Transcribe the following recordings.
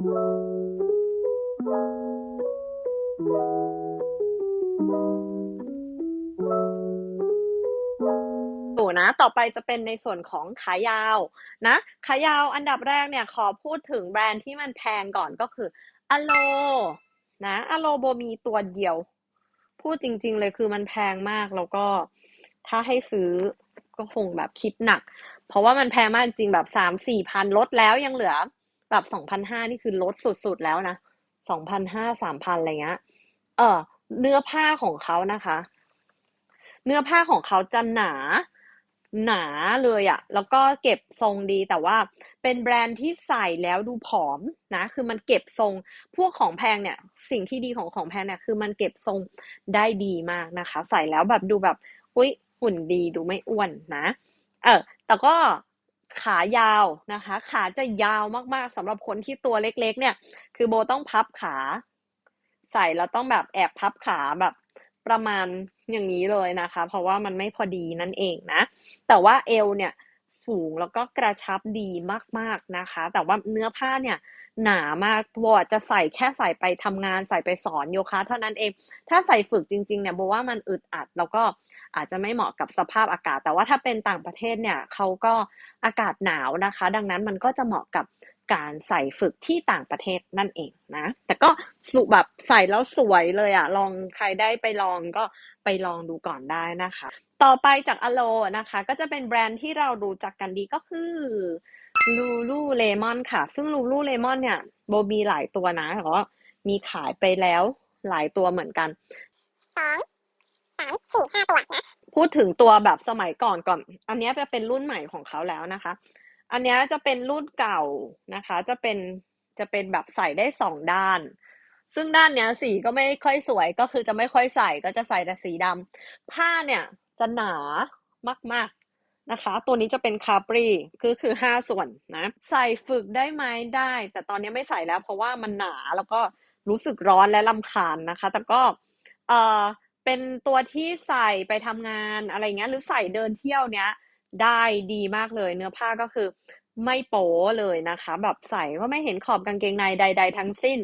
ู่นะต่อไปจะเป็นในส่วนของขายาวนะขายาวอันดับแรกเนี่ยขอพูดถึงแบรนด์ที่มันแพงก่อนก็คืออโลนะอโลโบมีตัวเดียว พูดจริง ๆ เลยคือมันแพงมากแล้วก็ถ้าให้ซื้อก็คงแบบคิดหนัก เพราะว่ามันแพงมากจริงแบบสามสี่พันลดแล้วยังเหลือ แบบสองพันห้านี่คือลดสุดๆแล้วนะสองพันห้าสามพันอะไรเงี้ย เออเนื้อผ้าของเขานะคะ เนื้อผ้าของเขาจะหนาหนาเลยอะแล้วก็เก็บทรงดีแต่ว่าเป็นแบรนด์ที่ใส่แล้วดูผอมนะ คือมันเก็บทรงพวกของแพงเนี่ย สิ่งที่ดีของของแพงเนี่ยคือมันเก็บทรงได้ดีมากนะคะ ใส่แล้วแบบดูแบบอุ้ยหุ่นดีดูไม่อ้วนนะ เออแต่ก็ ขายาวนะคะ ขาจะยาวมากๆสำหรับคนที่ตัวเล็กๆ เนี่ย คือโบต้องพับขา ใส่แล้วต้องแบบแอบพับขาแบบประมาณอย่างนี้เลยนะคะ เพราะว่ามันไม่พอดีนั่นเองนะ แต่ว่าเอวเนี่ยสูงแล้วก็กระชับดีมากๆนะคะ แต่ว่าเนื้อผ้าเนี่ยหนามากโบจจะใส่แค่ใส่ไปทำงานใส่ไปสอนโยคะเท่านั้นเอง ถ้าใส่ฝึกจริงๆเนี่ยโบว่ามันอึดอัดแล้วก็ อาจจะไม่เหมาะกับสภาพอากาศ แต่ว่าถ้าเป็นต่างประเทศเนี่ยเขาก็อากาศหนาวนะคะ ดังนั้นมันก็จะเหมาะกับการใส่ฝึกที่ต่างประเทศนั่นเองนะ แต่ก็สุแบบใส่แล้วสวยเลยอะลองใครได้ไปลองก็ไปลองดูก่อนได้นะคะ ต่อไปจากอโลนะคะ ก็จะเป็นแบรนด์ที่เรารู้จักกันดีก็คือลูลูเลมอนค่ะ ซึ่งลูลูเลมอนเนี่ยโบมีหลายตัวนะแต่ว่ามีขายไปแล้วหลายตัวเหมือนกันสอง สามสี่ห้าตัวนะพูดถึงตัวแบบสมัยก่อนก่อน อันนี้จะเป็นรุ่นใหม่ของเขาแล้วนะคะ อันนี้จะเป็นรุ่นเก่านะคะ จะเป็นจะเป็นแบบใส่ได้สองด้าน ซึ่งด้านเนี้ยสีก็ไม่ค่อยสวยก็คือจะไม่ค่อยใส่ก็จะใส่แต่สีดำผ้าเนี่ยจะหนามากๆนะคะ ตัวนี้จะเป็นคาปรีคือคือห้าส่วนนะใส่ฝึกได้ไหมได้ แต่ตอนนี้ไม่ใส่แล้วเพราะว่ามันหนาแล้วก็รู้สึกร้อนและลำคาญนะคะ แต่ก็เออ เป็นตัวที่ใส่ไปทำงานอะไรเงี้ย หรือใส่เดินเที่ยวเนี้ย ได้ดีมากเลยเนื้อผ้าก็คือไม่โป๊เลยนะคะ แบบใส่ก็ไม่เห็นขอบกางเกงในใด ๆ ทั้งสิ้น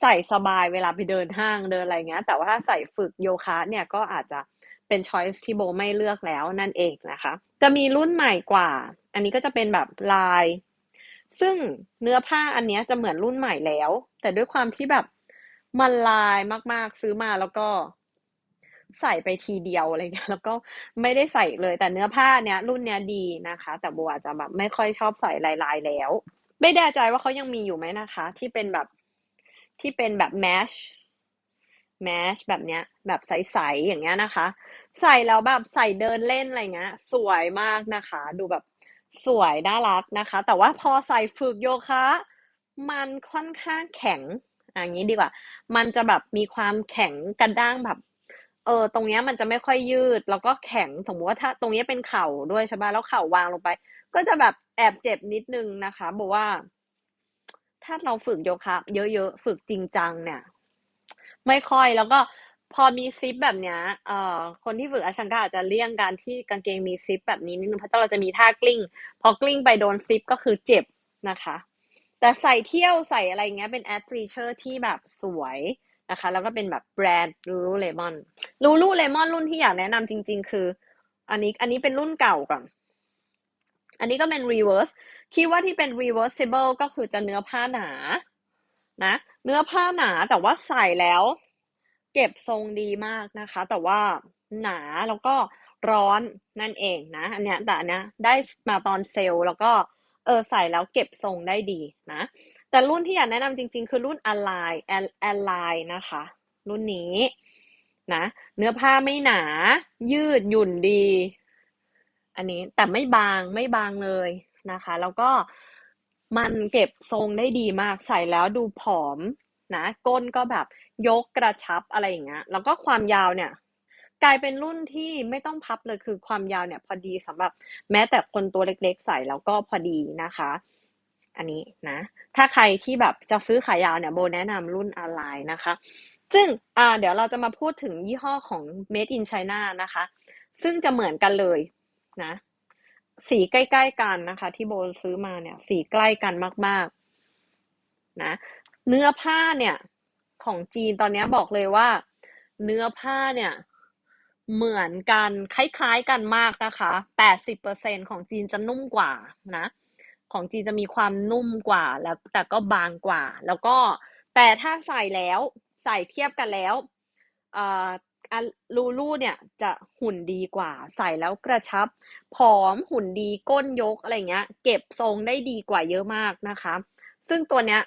ใส่สบายเวลาไปเดินห้างเดินอะไรเงี้ย แต่ว่าถ้าใส่ฝึกโยคะเนี่ยก็อาจจะเป็นช้อยส์ที่โบไม่เลือกแล้วนั่นเองนะคะ จะมีรุ่นใหม่กว่า อันนี้ก็จะเป็นแบบลาย ซึ่งเนื้อผ้าอันนี้จะเหมือนรุ่นใหม่แล้ว แต่ด้วยความที่แบบมันลายมากๆซื้อมาแล้วก็ ใส่ไปทีเดียวอะไรเงี้ยแล้วก็ไม่ได้ใส่เลยแต่เนื้อผ้าเนี้ยรุ่นเนี้ยดีนะคะ แต่โบอาจจะแบบไม่ค่อยชอบใส่ลายๆแล้ว ไม่แน่ใจว่าเขายังมีอยู่ไหมนะคะ ที่เป็นแบบที่เป็นแบบแมชแมชแบบเนี้ย แบบใสๆอย่างเงี้ยนะคะ ใส่แล้วแบบใส่เดินเล่นอะไรเงี้ย สวยมากนะคะ ดูแบบสวยน่ารักนะคะ แต่ว่าพอใส่ฝึกโยคะ มันค่อนข้างแข็งอย่างนี้ดีกว่า มันจะแบบมีความแข็งกระด้างแบบ เออตรงเนี้ยมันจะไม่ค่อยยืด แล้วก็แข็งสมมติว่าถ้าตรงนี้เป็นเข่าด้วยใช่ปะแล้วเข่าวางลงไป ก็จะแบบแอบเจ็บนิดนึงนะคะบอกว่า ถ้าเราฝึกโยคะเยอะๆฝึกจริงจังเนี่ย ไม่ค่อยแล้วก็พอมีซิปแบบเนี้ยเอ่อคนที่ฝึกอาชังกาอาจจะเลี่ยงการที่กางเกงมีซิปแบบนี้นิดนึงเพราะเราจะมีท่ากลิ้ง พอกลิ้งไปโดนซิปก็คือเจ็บนะคะ แต่ใส่เที่ยวใส่อะไรเงี้ยเป็นแอดรีเชอร์ที่แบบสวย นะคะ แล้วก็เป็นแบบแบรนด์ลูลูเลมอนลูลูเลมอนรุ่นที่อยากแนะนำจริง ๆ คือ อันนี้อันนี้เป็นรุ่นเก่าก่อน อันนี้ก็เป็น reverse คิดว่าที่เป็น reversible ก็คือจะเนื้อผ้าหนา นะ เนื้อผ้าหนาแต่ว่าใส่แล้ว เก็บทรงดีมากนะคะ แต่ว่าหนาแล้วก็ร้อนนั่นเองนะ อันเนี้ยแต่อันเนี้ยได้มาตอนเซลล์แล้วก็เออใส่แล้วเก็บทรงได้ดีนะ แต่รุ่นที่อยากแนะนำจริง ๆ คือรุ่น Align Align นะคะ รุ่นนี้นะเนื้อผ้าไม่หนา ยืดหยุ่นดี อันนี้แต่ไม่บางไม่บางเลยนะคะ แล้วก็มันเก็บทรงได้ดีมากใส่แล้วดูผอมนะก้นก็แบบยกกระชับอะไรอย่างเงี้ยแล้วก็ความยาวเนี่ย กลายเป็นรุ่นที่ไม่ต้องพับเลยคือความยาวเนี่ย พอดีสำหรับแม้แต่คนตัวเล็กๆใส่แล้วก็พอดีนะคะ อันนี้นะ ถ้าใครที่แบบจะซื้อขายาวเนี่ยโบแนะนำรุ่นออนไลน์นะคะ ซึ่งอ่าเดี๋ยวเราจะมาพูดถึงยี่ห้อของ Made in China นะคะ ซึ่งจะเหมือนกันเลยนะ สีใกล้ๆกันนะคะ ที่โบซื้อมาเนี่ย สีใกล้กันมากนะ เนื้อผ้าเนี่ยของจีนตอนนี้บอกเลยว่า เนื้อผ้าเนี่ยเหมือนกันคล้ายๆกันมากนะคะ 80%ของจีนจะนุ่มกว่านะ ของจีนจะมีความนุ่มกว่าแล้วแต่ก็บางกว่า แล้วก็แต่ถ้าใส่แล้วใส่เทียบกันแล้วอ่าลูลูเนี่ยจะหุ่นดีกว่า ใส่แล้วกระชับ ผอมหุ่นดีก้นยกอะไรเงี้ย เก็บทรงได้ดีกว่าเยอะมากนะคะ ซึ่งตัวเนี้ย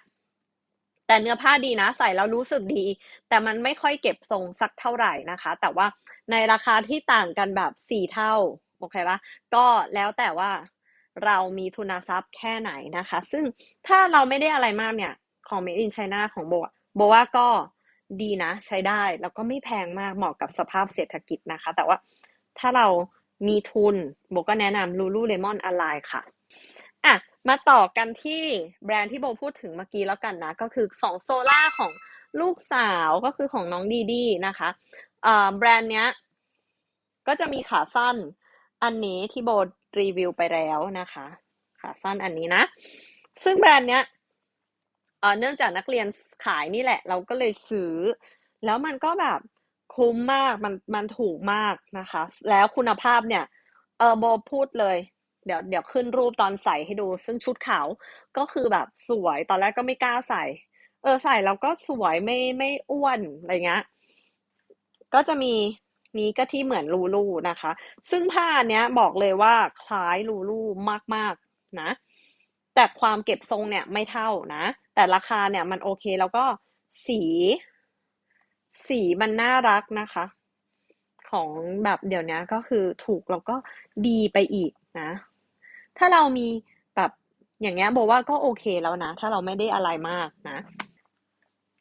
แต่เนื้อผ้าดีนะ ใส่แล้วรู้สึกดี แต่มันไม่ค่อยเก็บทรงสักเท่าไหร่นะคะ แต่ว่าในราคาที่ต่างกันแบบสี่เท่าโอเคปะก็แล้วแต่ว่า เรามีทุนทรัพย์แค่ไหนนะคะ ซึ่งถ้าเราไม่ได้อะไรมากเนี่ยของ Made in China ของโบโบว่าก็ดีนะใช้ได้แล้วก็ไม่แพงมากเหมาะกับสภาพเศรษฐกิจนะคะ แต่ว่าถ้าเรามีทุนโบก็แนะนำ Lululemon Align ค่ะอะ มาต่อกันที่แบรนด์ที่โบพูดถึงเมื่อกี้แล้วกันนะ ก็คือสองโซล่าของลูกสาวก็คือของน้องดีดีนะคะแบรนด์เนี้ยก็จะมีขาสั้น อันนี้ที่โบ รีวิวไปแล้วนะคะขาสั้นอันนี้นะ ซึ่งแบรนด์เนี้ยเนื่องจากนักเรียนขายนี่แหละ เราก็เลยซื้อ แล้วมันก็แบบคุ้มมากมันมันถูกมากนะคะ แล้วคุณภาพเนี่ยเออโบพูดเลย เดี๋ยวเดี๋ยวขึ้นรูปตอนใส่ให้ดู ซึ่งชุดขาวก็คือแบบสวยตอนแรกก็ไม่กล้าใส่ เออใส่แล้วก็สวยไม่ไม่อ้วนอะไรเงี้ยก็จะมี นี้ก็ที่เหมือนลูลูนะคะ ซึ่งผ้าเนี้ยบอกเลยว่าคล้ายลูลูมากๆนะ แต่ความเก็บทรงเนี่ยไม่เท่านะ แต่ราคาเนี่ยมันโอเคแล้วก็สี สีมันน่ารักนะคะ ของแบบเดี๋ยวนี้ก็คือถูกแล้วก็ดีไปอีกนะ ถ้าเรามีแบบอย่างเงี้ยบอกว่าก็โอเคแล้วนะ ถ้าเราไม่ได้อะไรมากนะ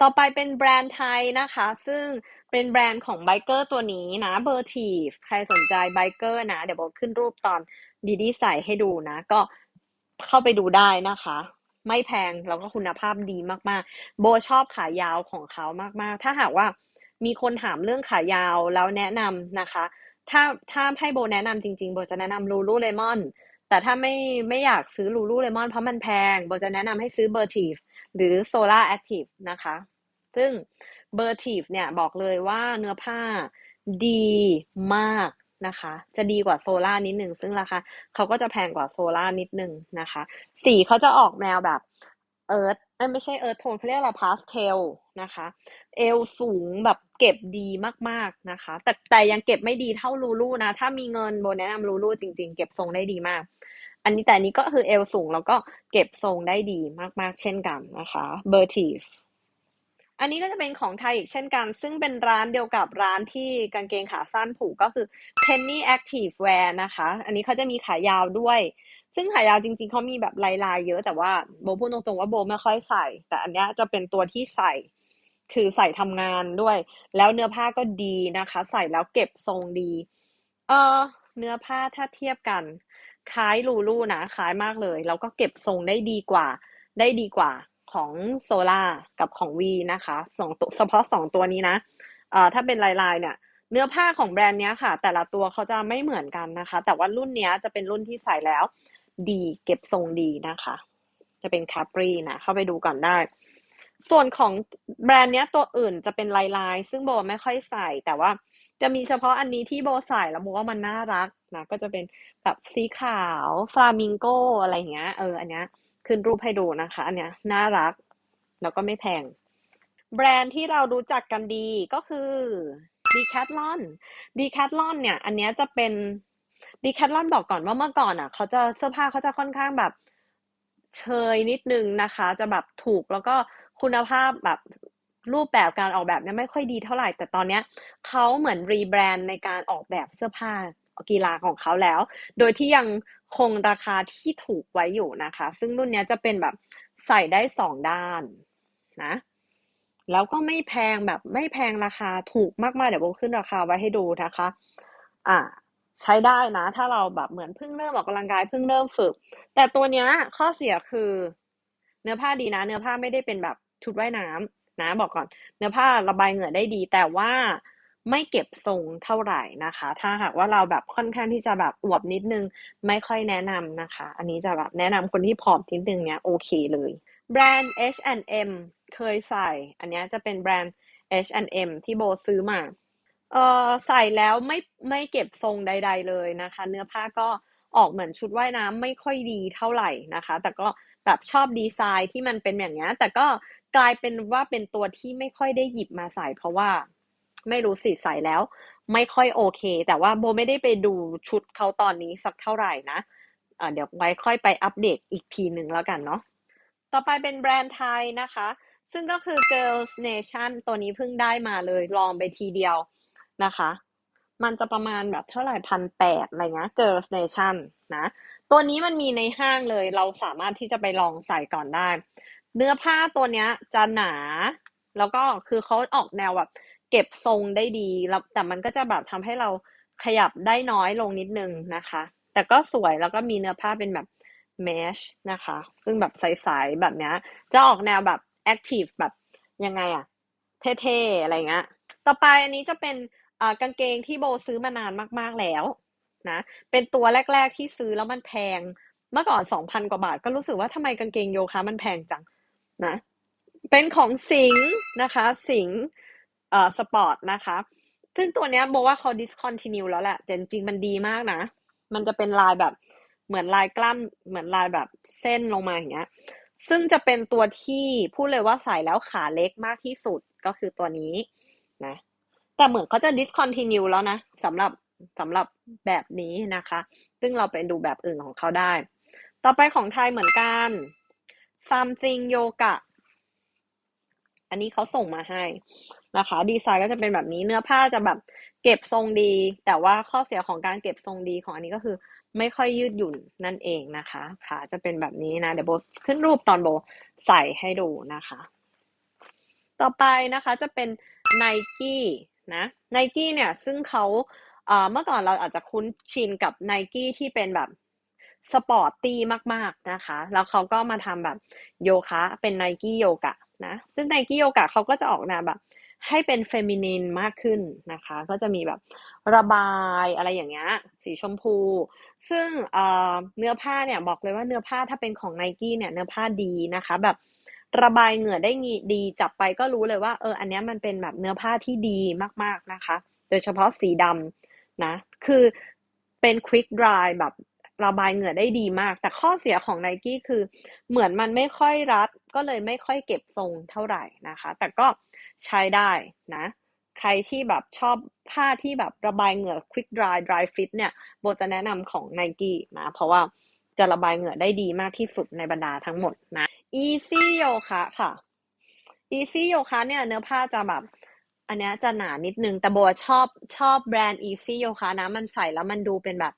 ต่อไปเป็นแบรนด์ไทยนะคะ ซึ่งเป็นแบรนด์ของไบเกอร์ตัวนี้นะเบอร์ทีฟใครสนใจไบเกอร์นะ เดี๋ยวบอกขึ้นรูปตอนดีดีใส่ให้ดูนะ ก็เข้าไปดูได้นะคะ ไม่แพงแล้วก็คุณภาพดีมากๆ โบชอบขายาวของเขามากๆ ถ้าหากว่ามีคนถามเรื่องขายาวแล้วแนะนำนะคะ ถ้าถ้าให้โบแนะนำจริงๆ โบจะแนะนำลูลูเลมอนแต่ถ้าไม่ไม่อยากซื้อลูลูเลมอนเพราะมันแพง โบจะแนะนำให้ซื้อเบอร์ทีฟหรือโซล่าแอคทีฟนะคะ ซึ่งเบอร์ทีฟเนี่ยบอกเลยว่าเนื้อผ้าดีมากนะคะ จะดีกว่าโซล่านิดหนึ่งซึ่งราคาเขาก็จะแพงกว่าโซล่านิดหนึ่งนะคะ สีเขาจะออกแนวแบบเอิร์ธไม่ใช่เอิร์ธโทนเขาเรียกอะไรพาสเทลนะคะ เอวสูงแบบเก็บดีมากๆนะคะ แต่แต่ยังเก็บไม่ดีเท่าลูลูนะ ถ้ามีเงินโบแนะนำลูลูจริง ๆ เก็บทรงได้ดีมาก อันนี้แต่นี้ก็คือเอวสูงแล้วก็เก็บทรงได้ดีมากๆ เช่นกันนะคะเบอร์ทีฟ อันนี้ก็จะเป็นของไทยอีกเช่นกัน ซึ่งเป็นร้านเดียวกับร้านที่กางเกงขาสั้นผูกก็คือ Penny Active Wear นะคะ อันนี้เขาจะมีขายาวด้วย ซึ่งขายาวจริงๆเขามีแบบลายๆเยอะ แต่ว่าโบพูดตรงๆว่าโบไม่ค่อยใส่ แต่อันนี้จะเป็นตัวที่ใส่ คือใส่ทำงานด้วย แล้วเนื้อผ้าก็ดีนะคะ ใส่แล้วเก็บทรงดี เออเนื้อผ้าถ้าเทียบกันคล้ายลูลูนะคล้ายมากเลย แล้วก็เก็บทรงได้ดีกว่า ได้ดีกว่า ของโซล่ากับของวีนะคะสองตัวเฉพาะสองตัวนี้นะถ้าเป็นลายลายเนี่ยเนื้อผ้าของแบรนด์เนี้ยค่ะ แต่ละตัวเขาจะไม่เหมือนกันนะคะ แต่ว่ารุ่นเนี้ยจะเป็นรุ่นที่ใส่แล้ว ดีเก็บทรงดีนะคะ จะเป็นคาปรีนะ เข้าไปดูก่อนได้ ส่วนของแบรนด์เนี้ยตัวอื่นจะเป็นลายลายซึ่งโบไม่ค่อยใส่ แต่ว่าจะมีเฉพาะอันนี้ที่โบใส่แล้วโบว่ามันน่ารักนะ ก็จะเป็นแบบสีขาวฟลามิงโกอะไรเงี้ยเอออันเนี้ย ขึ้นรูปให้ดูนะคะ อันเนี้ยน่ารัก แล้วก็ไม่แพง แบรนด์ที่เรารู้จักกันดีก็คือ Decathlon Decathlon เนี่ย อันเนี้ยจะเป็น Decathlon บอกก่อนว่าเมื่อก่อนอะ เขาจะเสื้อผ้าเขาจะค่อนข้างแบบเชยนิดนึงนะคะ จะแบบถูกแล้วก็คุณภาพแบบรูปแบบการออกแบบเนี่ยไม่ค่อยดีเท่าไหร่ แต่ตอนเนี้ยเขาเหมือนรีแบรนด์ในการออกแบบเสื้อผ้า กีฬาของเขาแล้ว โดยที่ยังคงราคาที่ถูกไว้อยู่นะคะ ซึ่งรุ่นนี้จะเป็นแบบใส่ได้สองด้านนะแล้วก็ไม่แพงแบบไม่แพงราคาถูกมากๆเดี๋ยวโบขึ้นราคาไว้ให้ดูนะคะ อ่า ใช้ได้นะ ถ้าเราแบบเหมือนเพิ่งเริ่มออกกำลังกายเพิ่งเริ่มฝึก แต่ตัวเนี้ยข้อเสียคือ เนื้อผ้าดีนะ เนื้อผ้าไม่ได้เป็นแบบชุดว่ายน้ำนะ บอกก่อน เนื้อผ้าระบายเหงื่อได้ดี แต่ว่า ไม่เก็บทรงเท่าไหร่นะคะ ถ้าหากว่าเราแบบค่อนข้างที่จะแบบอวบนิดนึง ไม่ค่อยแนะนำนะคะ อันนี้จะแบบแนะนำคนที่ผอมนิดนึงเนี้ยโอเคเลยแบรนด์ H&M เคยใส่ อันเนี้ยจะเป็นแบรนด์ H&M ที่โบซื้อมาเออใส่แล้วไม่ไม่เก็บทรงใด ๆ เลยนะคะ เนื้อผ้าก็ออกเหมือนชุดว่ายน้ำไม่ค่อยดีเท่าไหร่นะคะ แต่ก็แบบชอบดีไซน์ที่มันเป็นอย่างนี้ยแต่ก็กลายเป็นว่าเป็นตัวที่ไม่ค่อยได้หยิบมาใส่เพราะว่า ไม่รู้สิใส่แล้ว ไม่ค่อยโอเค แต่ว่าโบไม่ได้ไปดูชุดเขาตอนนี้สักเท่าไหร่นะะเดี๋ยวไว้ค่อยไปอัปเดตอีกทีหนึ่งแล้วกันเนาะต่อไปเป็นแบรนด์ไทยนะคะ ซึ่งก็คือ Girls Nation ตัวนี้เพิ่งได้มาเลยลองไปทีเดียวนะคะมันจะประมาณแบบเท่าไหร่พันแปดอะไรเงี้ย Girls Nation นะ ตัวนี้มันมีในห้างเลยเราสามารถที่จะไปลองใส่ก่อนได้ เนื้อผ้าตัวเนี้ยจะหนา แล้วก็คือเขาออกแนวแบบ เก็บทรงได้ดีแล้วแต่มันก็จะแบบทำให้เราขยับได้น้อยลงนิดนึงนะคะ แต่ก็สวยแล้วก็มีเนื้อผ้าเป็นแบบ mesh นะคะ ซึ่งแบบใสๆแบบเนี้ยจะออกแนวแบบ active แบบยังไงอะเท่ๆอะไรเงี้ยต่อไปอันนี้จะเป็นกางเกงที่โบซื้อมานานมากๆแล้วนะ เป็นตัวแรก ๆที่ซื้อแล้วมันแพง เมื่อก่อนสองพันกว่าบาท ก็รู้สึกว่าทำไมกางเกงโยคะมันแพงจังนะ เป็นของสิงนะคะ สิง เอ่อสปอร์ตนะคะ ซึ่งตัวเนี้ยบอกว่าเขา discontinue แล้วแหละแต่จริงๆมันดีมากนะ มันจะเป็นลายแบบเหมือนลายกล้ามเหมือนลายแบบเส้นลงมาอย่างเงี้ย ซึ่งจะเป็นตัวที่พูดเลยว่าใส่แล้วขาเล็กมากที่สุดก็คือตัวนี้นะ แต่เหมือนเขาจะ discontinue แล้วนะสำหรับสำหรับแบบนี้นะคะ ซึ่งเราไปดูแบบอื่นของเขาได้ ต่อไปของไทยเหมือนกัน something yoga อันนี้เขาส่งมาให้นะคะ ดีไซน์ก็จะเป็นแบบนี้เนื้อผ้าจะแบบเก็บทรงดี แต่ว่าข้อเสียของการเก็บทรงดีของอันนี้ก็คือ ไม่ค่อยยืดหยุ่นนั่นเองนะคะขาจะเป็นแบบนี้นะเดี๋ยวโบขึ้นรูปตอนโบใส่ให้ดูนะคะ ต่อไปนะคะจะเป็น n i กี้นะ n i กี้เนี่ยซึ่งเขาเมื่อก่อนเราอาจจะคุ้นชินกับ n i กี้ที่เป็นแบบสปอร์ตตี้มาก ๆ นะคะ แล้วเขาก็มาทำแบบโยคะ เป็น n i กี้โยกะ นะ ซึ่ง n i กี้โยกะเขาก็จะออกแนวแบบ ให้เป็นเฟมินินมากขึ้นนะคะ ก็จะมีแบบระบายอะไรอย่างเงี้ยสีชมพู ซึ่งเนื้อผ้าเนี่ยบอกเลยว่าเนื้อผ้าถ้าเป็นของ n i กี้เนี่ยเนื้อผ้าดีนะคะ แบบระบายเหงื่อได้ดีจับไปก็รู้เลยว่าเอออันนี้มันเป็นแบบเนื้อผ้าที่ดีมากๆนะคะ โดยเฉพาะสีดำนะ คือเป็น quick dry แบบ ระบายเหงื่อได้ดีมาก แต่ข้อเสียของ n i กี้คือเหมือนมันไม่ค่อยรัด ก็เลยไม่ค่อยเก็บทรงเท่าไหร่นะคะ แต่ก็ใช้ได้นะ ใครที่แบบชอบผ้าที่แบบระบายเหงื่อ quick dry dry fit เนี่ยโบจะแนะนำของ n i กี้นะ เพราะว่าจะระบายเหงื่อได้ดีมากที่สุดในบรรดาทั้งหมดนะ Easy Yoga ค่ะ Easy Yoga เนี่ยเนื้อผ้าจะแบบอันนี้จะหนานิดนึง แต่โบชอบชอบแบรนด์ Easy Yoga นะ มันใส่แล้วมันดูเป็นแบบ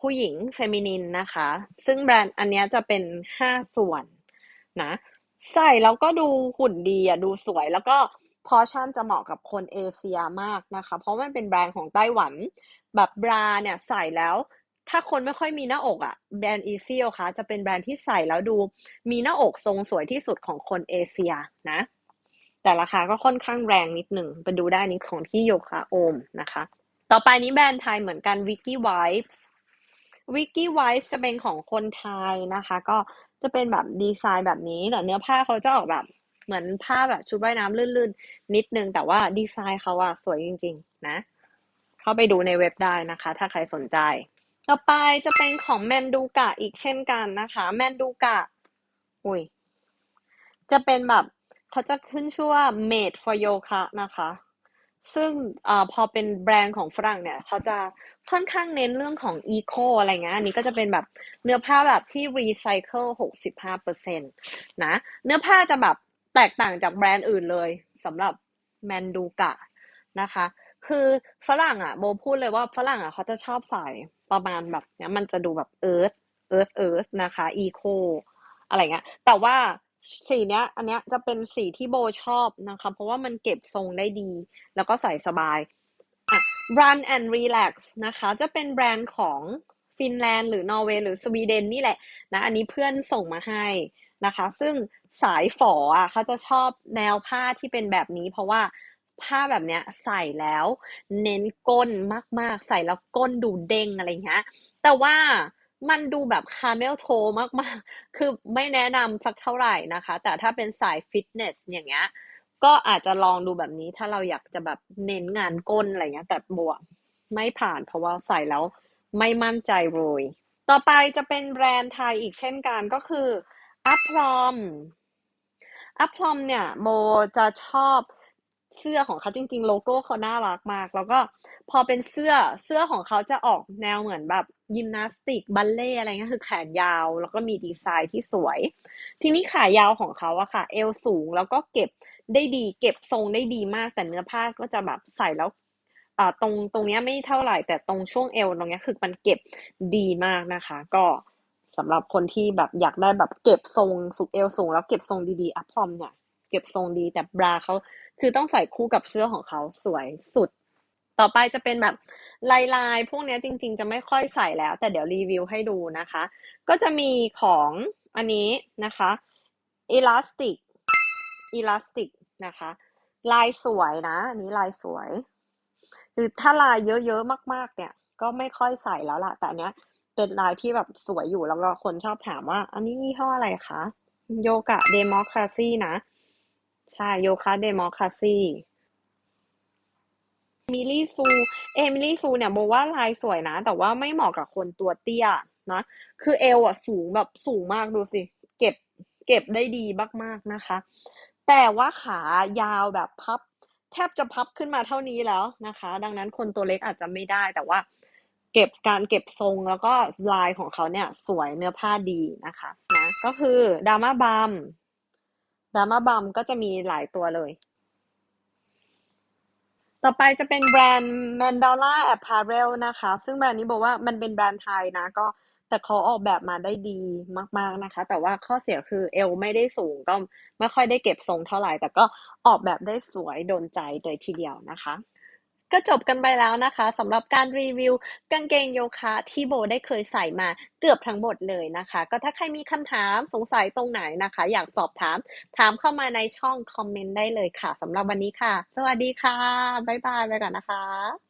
ผู้หญิงเฟมินินนะคะ ซึ่งแบรนด์อันนี้จะเป็นห้าส่วนนะ ใส่แล้วก็ดูหุ่นดีอะดูสวยแล้วก็พอชั่นจะเหมาะกับคนเอเชียมากนะคะ เพราะมันเป็นแบรนด์ของไต้หวัน แบบบราเนี่ยใส่แล้ว ถ้าคนไม่ค่อยมีหน้าอกอะ่ะแบรนด์อีซี่คะจะเป็นแบรนด์ที่ใส่แล้วดู มีหน้าอกทรงสวยที่สุดของคนเอเชียนะ แต่ราคาก็ค่อนข้างแรงนิดหนึ่งไปดูได้นี้ของที่โยคะโอมนะคะ ต่อไปนี้แบรนด์ไทยเหมือนกันวิกกี้ไวฟ์ Wiki Vibes Wiki Vibes จะเป็นของคนไทยนะคะ ก็จะเป็นแบบดีไซน์แบบนี้แต่เนื้อผ้าเขาจะออกแบบเหมือนผ้าแบบชุดว่ายน้ำลื่นๆ นิดนึง แต่ว่าดีไซน์เขาอะสวยจริง ๆ นะ เข้าไปดูในเว็บได้นะคะ ถ้าใครสนใจ ต่อไปจะเป็นของแมนดูกะอีกเช่นกันนะคะแมนดูกะอุ้ยจะเป็นแบบเขาจะขึ้นชื่อว่า made for yoga นะคะ ซึ่งอพอเป็นแบรนด์ของฝรั่งเนี่ยเขาจะค่อนข้างเน้นเรื่องของ eco อะไรเงี้ยอันนี้ก็จะเป็นแบบเนื้อผ้าแบบที่รีไซเคิลหกสิบห้าเปอร์เซ็นะเนื้อผ้าจะแบบแตกต่างจากแบรนด์อื่นเลยสำหรับแมนดูกะนะคะ คือฝรั่งอะโบพูดเลยว่าฝรั่งอะเขาจะชอบใส่ประมาณแบบเนี้ยมันจะดูแบบเอิร์ธเอิร์ธเอิร์ธนะคะอีโคอะไรเงี้ยแต่ว่า สีเนี้ย อันเนี้ยจะเป็นสีที่โบชอบนะคะ เพราะว่ามันเก็บทรงได้ดี แล้วก็ใส่สบายอะ Run and Relax นะคะ จะเป็นแบรนด์ของฟินแลนด์หรือนอร์เวย์หรือสวีเดนนี่แหละนะ อันนี้เพื่อนส่งมาให้นะคะ ซึ่งสายฝออะเขาจะชอบแนวผ้าที่เป็นแบบนี้ เพราะว่าผ้าแบบเนี้ยใส่แล้ว เน้นก้นมาก ๆ ใส่แล้วก้นดูเด้งอะไรเงี้ย แต่ว่า มันดูแบบคาเมลโทมากๆ คือไม่แนะนำสักเท่าไหร่นะคะ แต่ถ้าเป็นสายฟิตเนสอย่างเงี้ย ก็อาจจะลองดูแบบนี้ถ้าเราอยากจะแบบเน้นงานก้นอะไรเงี้ย แต่บัวไม่ผ่านเพราะว่าใส่แล้วไม่มั่นใจเลย ต่อไปจะเป็นแบรนด์ไทยอีกเช่นกันก็คืออัพพลอมอัพพลอมเนี่ยโบจะชอบ เสื้อของเขาจริง ๆ โลโก้เขาน่ารักมาก แล้วก็พอเป็นเสื้อเสื้อของเขาจะออกแนวเหมือนแบบยิมนาสติกบัลเล่อะไรเงี้ยคือแขนยาว แล้วก็มีดีไซน์ที่สวย ทีนี้ขายาวของเขาอะค่ะ เอวสูงแล้วก็เก็บได้ดี เก็บทรงได้ดีมาก แต่เนื้อผ้าก็จะแบบใส่แล้วอ่าตรงตรงเนี้ยไม่เท่าไหร่ แต่ตรงช่วงเอวตรงเนี้ยคือมันเก็บดีมากนะคะ ก็สำหรับคนที่แบบอยากได้แบบเก็บทรงสุกเอวสูง แล้วเก็บทรงดีๆอัพพอมเนี่ย เก็บทรงดี แต่บราเขาคือต้องใส่คู่กับเสื้อของเขาสวยสุด ต่อไปจะเป็นแบบลายลายพวกนี้จริง ๆ จะไม่ค่อยใส่แล้ว แต่เดี๋ยวรีวิวให้ดูนะคะ ก็จะมีของอันนี้นะคะ elastic elastic นะคะ ลายสวยนะอันนี้ลายสวยคือถ้าลายเยอะๆมาก ๆ เนี่ย ก็ไม่ค่อยใส่แล้วล่ะ แต่เนี้ยเป็นลายที่แบบสวยอยู่แล้วก็คนชอบถามว่า อันนี้ยี่ห้ออะไรคะโยกะเดโมคราซีนะ ใช่โยคะเดโมคราซีมิลี่ซู เอมิลี่ซูเนี่ยโบว่าลายสวยนะ แต่ว่าไม่เหมาะกับคนตัวเตี้ยนะ คือเอวอะสูงแบบสูงมากดูสิ เก็บเก็บได้ดีมากๆนะคะ แต่ว่าขายาวแบบพับ แทบจะพับขึ้นมาเท่านี้แล้วนะคะ ดังนั้นคนตัวเล็กอาจจะไม่ได้ แต่ว่าเก็บการเก็บทรงแล้วก็ลายของเขาเนี่ยสวยเนื้อผ้าดีนะคะนะก็คือดามาบัม ดามาบัมก็จะมีหลายตัวเลย ต่อไปจะเป็นแบรนด์ Mandala Apparel นะคะ ซึ่งแบรนด์นี้บอกว่ามันเป็นแบรนด์ไทยนะ ก็แต่เขาออกแบบมาได้ดีมาก ๆนะคะ แต่ว่าข้อเสียคือเอวไม่ได้สูงก็ไม่ค่อยได้เก็บทรงเท่าไหร่ แต่ก็ออกแบบได้สวยโดนใจเลยทีเดียวนะคะ ก็จบกันไปแล้วนะคะสำหรับการรีวิวกางเกงโยคะที่โบได้เคยใส่มาเกือบทั้งหมดเลยนะคะ ก็ถ้าใครมีคำถามสงสัยตรงไหนนะคะ อยากสอบถาม ถามเข้ามาในช่องคอมเมนต์ได้เลยค่ะสำหรับวันนี้ค่ะ สวัสดีค่ะ บ๊ายบายไปก่อนนะคะ